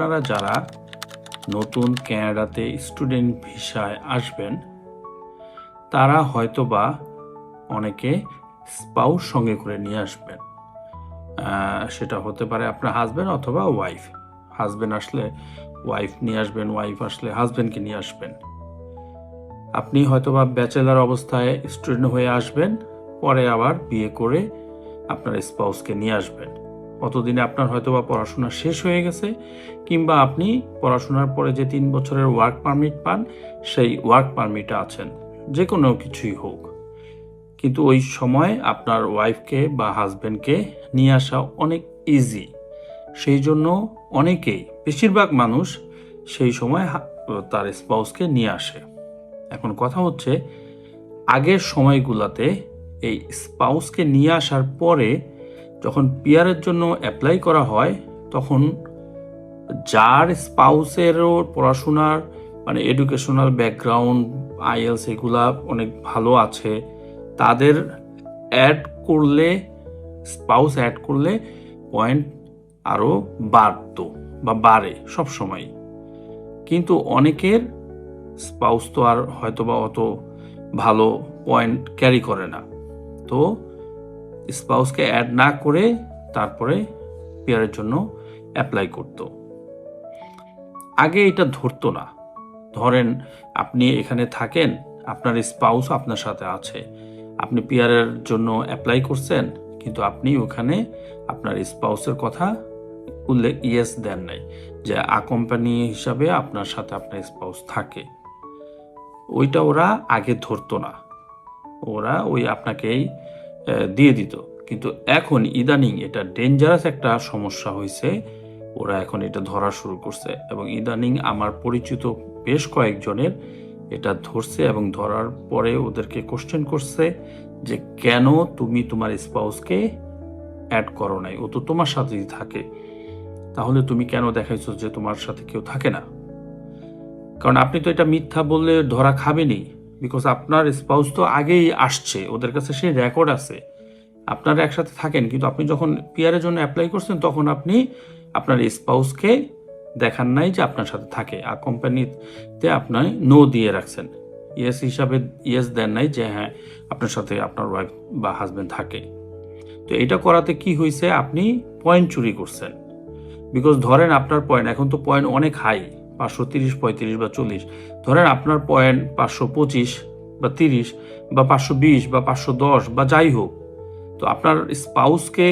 আপনারা যারা নতুন ক্যানাডাতে স্টুডেন্ট ভিসায় আসবেন, তারা হয়তোবা অনেকে স্পাউস সঙ্গে করে নিয়ে আসবেন। সেটা হতে পারে আপনার হাজবেন্ড অথবা ওয়াইফ হাজবেন্ড আসলে ওয়াইফ নিয়ে আসবেন ওয়াইফ আসলে হাজবেন্ডকে নিয়ে আসবেন। আপনি হয়তোবা ব্যাচেলার অবস্থায় স্টুডেন্ট হয়ে আসবেন, পরে আবার বিয়ে করে আপনার স্পাউসকে নিয়ে আসবেন। অতদিনে আপনার হয়তো বা পড়াশোনা শেষ হয়ে গেছে, কিংবা আপনি পড়াশোনার পরে যে তিন বছরের ওয়ার্ক পারমিট পান, সেই ওয়ার্ক পারমিটে আছেন যে কোনো কিছুই হোক। কিন্তু ওই সময় আপনার ওয়াইফকে বা হাজবেন্ডকে নিয়ে আসা অনেক ইজি সেই জন্য অনেকেই, বেশিরভাগ মানুষ সেই সময় তার স্পাউসকে নিয়ে আসে। এখন কথা হচ্ছে, আগের সময়গুলোতে এই স্পাউসকে নিয়ে আসার পরে যখন পিয়ারের জন্য অ্যাপ্লাই করা হয়, তখন যার স্পাউসেরও পড়াশোনার মানে এডুকেশনাল ব্যাকগ্রাউন্ড আইএলস এগুলা অনেক ভালো আছে, তাদের অ্যাড করলে স্পাউস অ্যাড করলে পয়েন্ট আরও বাড়তো বা বাড়ে সব সময়। কিন্তু অনেকের স্পাউস তো আর হয়তো বা অত ভালো পয়েন্ট ক্যারি করে না। তো স্পাউসকে অ্যাড না করে তারপরে পেয়ারের জন্য অ্যাপ্লাই করতো। আগে এটা ধরতো না। ধরেন আপনি এখানে থাকেন, আপনার স্পাউস আপনার সাথে আছে। আপনি পিয়ারের জন্য অ্যাপ্লাই করছেন, কিন্তু আপনি ওখানে আপনার স্পাউসের কথা উল্লেখ ইয়েস দেন নাই, যে আ কোম্পানি হিসাবে আপনার সাথে আপনার স্পাউস থাকে। ওইটা ওরা আগে ধরতো না। ওরা ওই আপনাকেই দিয়ে দিত। কিন্তু এখন ইদানিং এটা ডেঞ্জারাস একটা সমস্যা হয়েছে ওরা এখন এটা ধরা শুরু করছে এবং ইদানিং আমার পরিচিত বেশ কয়েকজনের এটা ধরছে এবং ধরার পরে ওদেরকে কোশ্চেন করছে যে, কেন তুমি তোমার স্পাউসকে অ্যাড করো নাই? ও তো তোমার সাথেই থাকে। তাহলে তুমি কেন দেখাইছো যে তোমার সাথে কেউ থাকে না? কারণ আপনি তো এটা মিথ্যা বললে ধরা খাবেনি বিকজ আপনার স্পাউস তো আগেই আসছে, ওদের কাছে সেই রেকর্ড আছে। আপনারা একসাথে থাকেন, কিন্তু আপনি যখন পিয়ারের জন্য অ্যাপ্লাই করছেন, তখন আপনি আপনার স্পাউসকে দেখান নাই যে আপনার সাথে থাকে, আর কোম্পানিতে আপনার নো দিয়ে রাখছেন। ইয়েস হিসাবে ইয়েস দেন নাই যে হ্যাঁ আপনার সাথে আপনার ওয়াইফ বা হাজব্যান্ড থাকে। তো এটা করাতে কি হয়েছে আপনি পয়েন্ট চুরি করছেন। বিকজ ধরেন আপনার পয়েন্ট এখন তো পয়েন্ট অনেক হাই পাঁচশো তিরিশ, পঁয়ত্রিশ বা চল্লিশ। ধরেন আপনার পয়েন্ট পাঁচশো পঁচিশ বা তিরিশ বা পাঁচশো বিশ বা পাঁচশো দশ বা যাই হোক, তো আপনার স্পাউসকে